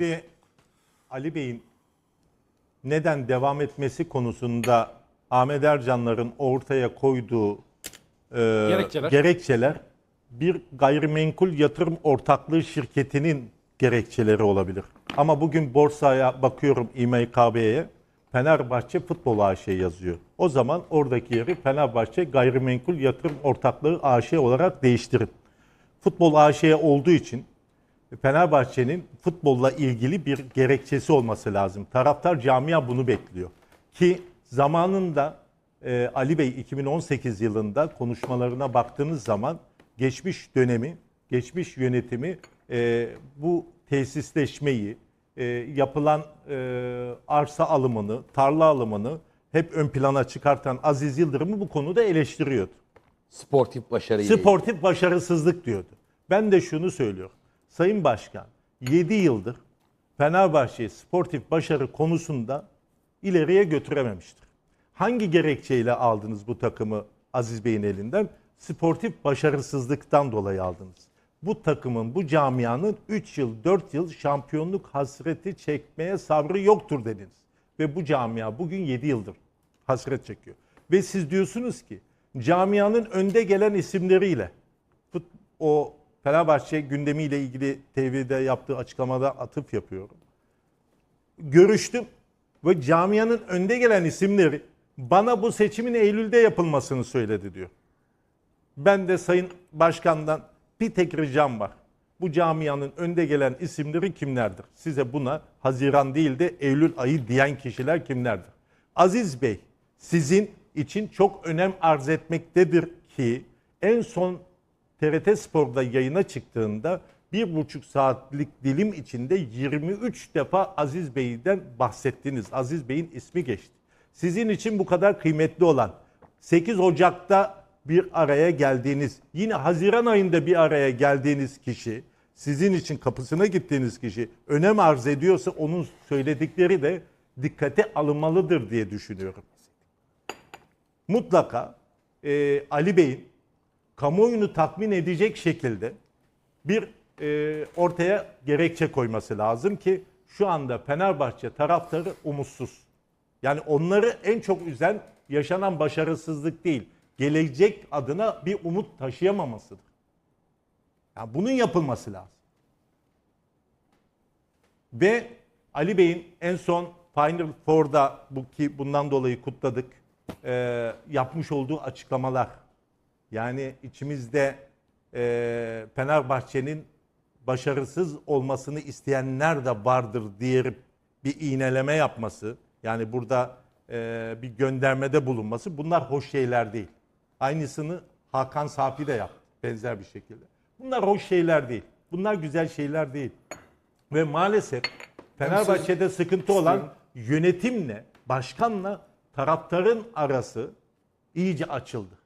Şimdi Ali Bey'in neden devam etmesi konusunda Ahmet Ercanlar'ın ortaya koyduğu e, Gerekçeler. gerekçeler bir gayrimenkul yatırım ortaklığı şirketinin gerekçeleri olabilir. Ama bugün borsaya bakıyorum İMKB'ye Fenerbahçe Futbol AŞ yazıyor. O zaman oradaki yeri Fenerbahçe Gayrimenkul Yatırım Ortaklığı AŞ olarak değiştirin. Futbol AŞ olduğu için Fenerbahçe'nin futbolla ilgili bir gerekçesi olması lazım. Taraftar camia bunu bekliyor. Ki zamanında e, Ali Bey 2018 yılında konuşmalarına baktığınız zaman geçmiş dönemi, geçmiş yönetimi e, bu tesisleşmeyi, e, yapılan e, arsa alımını, tarla alımını hep ön plana çıkartan Aziz Yıldırım'ı bu konuda eleştiriyordu. Sportif başarıyla. Sportif başarısızlık diyordu. Ben de şunu söylüyorum. Sayın Başkan 7 yıldır Fenerbahçe'yi sportif başarı konusunda ileriye götürememiştir. Hangi gerekçeyle aldınız bu takımı Aziz Bey'in elinden? Sportif başarısızlıktan dolayı aldınız. Bu takımın, bu camianın 3 yıl, 4 yıl şampiyonluk hasreti çekmeye sabrı yoktur dediniz. Ve bu camia bugün 7 yıldır hasret çekiyor. Ve siz diyorsunuz ki camianın önde gelen isimleriyle o Fenerbahçe gündemiyle ilgili TV'de yaptığı açıklamada atıf yapıyorum. Görüştüm ve camianın önde gelen isimleri bana bu seçimin Eylül'de yapılmasını söyledi diyor. Ben de Sayın Başkan'dan bir tek ricam var. Bu camianın önde gelen isimleri kimlerdir? Size buna Haziran değil de Eylül ayı diyen kişiler kimlerdir? Aziz Bey, sizin için çok önem arz etmektedir ki en son TRT Spor'da yayına çıktığında bir buçuk saatlik dilim içinde 23 defa Aziz Bey'den bahsettiniz. Aziz Bey'in ismi geçti. Sizin için bu kadar kıymetli olan 8 Ocak'ta bir araya geldiğiniz, yine Haziran ayında bir araya geldiğiniz kişi, sizin için kapısına gittiğiniz kişi önem arz ediyorsa onun söyledikleri de dikkate alınmalıdır diye düşünüyorum. Mutlaka e, Ali Bey'in kamuoyunu tatmin edecek şekilde bir e, ortaya gerekçe koyması lazım ki şu anda Fenerbahçe taraftarı umutsuz. Yani onları en çok üzen yaşanan başarısızlık değil, gelecek adına bir umut taşıyamamasıdır. Yani bunun yapılması lazım. Ve Ali Bey'in en son Final Four'da bu ki bundan dolayı kutladık e, yapmış olduğu açıklamalar. Yani içimizde e, Fenerbahçe'nin başarısız olmasını isteyenler de vardır diyerek bir iğneleme yapması. Yani burada e, bir göndermede bulunması bunlar hoş şeyler değil. Aynısını Hakan Safi de yaptı benzer bir şekilde. Bunlar hoş şeyler değil. Bunlar güzel şeyler değil. Ve maalesef Fenerbahçe'de sıkıntı olan yönetimle, başkanla taraftarın arası iyice açıldı.